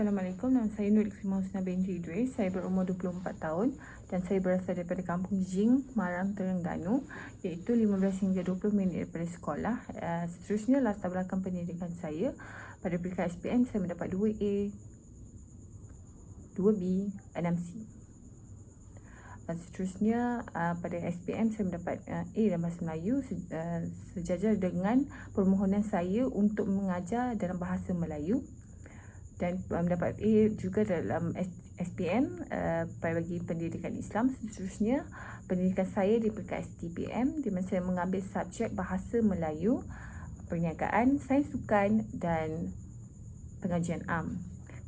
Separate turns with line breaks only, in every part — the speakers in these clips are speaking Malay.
Assalamualaikum. Nama saya Nur Ikrimah Husna binti Idris. Saya berumur 24 tahun dan saya berasal daripada kampung Jing, Marang, Terengganu iaitu 15 hingga 20 minit daripada sekolah. Uh, seterusnya latar belakang pendidikan saya pada peringkat SPM saya mendapat 2A, 2B, 6C. Uh, seterusnya uh, pada SPM saya mendapat uh, A dalam bahasa Melayu se- sejajar dengan permohonan saya untuk mengajar dalam bahasa Melayu dan mendapat A juga dalam SPM uh, bagi pendidikan Islam seterusnya. Pendidikan saya di peringkat STPM di mana saya mengambil subjek bahasa Melayu perniagaan sains sukan dan pengajian am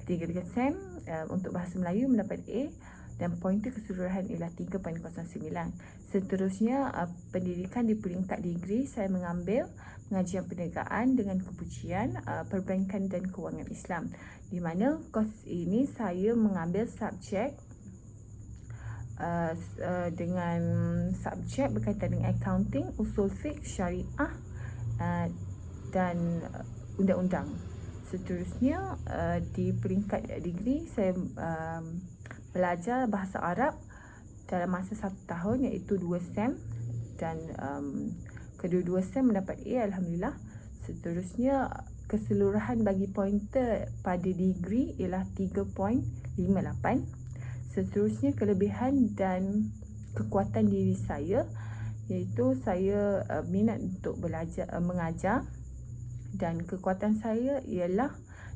ketiga-tiga SEM uh, untuk bahasa Melayu mendapat A dan pointer keseluruhan ialah 3.09. Seterusnya uh, pendidikan di peringkat degree saya mengambil pengajian perniagaan dengan kepujian uh, perbankan dan kewangan Islam. Di mana kos ini saya mengambil subjek uh, uh, dengan subjek berkaitan dengan accounting, usul fiqh, syariah uh, dan uh, undang-undang. Seterusnya uh, di peringkat degree saya um, belajar bahasa Arab dalam masa satu tahun iaitu dua SEM dan um, kedua-dua SEM mendapat A Alhamdulillah. Seterusnya keseluruhan bagi pointer pada degree ialah 3.58. Seterusnya kelebihan dan kekuatan diri saya iaitu saya uh, minat untuk belajar uh, mengajar dan kekuatan saya ialah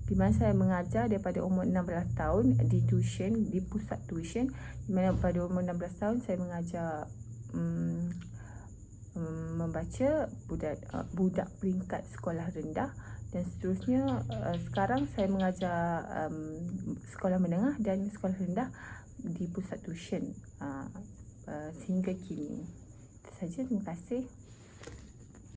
di mana saya mengajar daripada umur 16 tahun di tuition di pusat tuition. Di mana pada umur 16 tahun saya mengajar um, um, membaca budak uh, budak peringkat sekolah rendah. Dan seterusnya uh, sekarang saya mengajar um, sekolah menengah dan sekolah rendah di pusat tuition. Uh, uh, sehingga kini. Itu saja. Terima kasih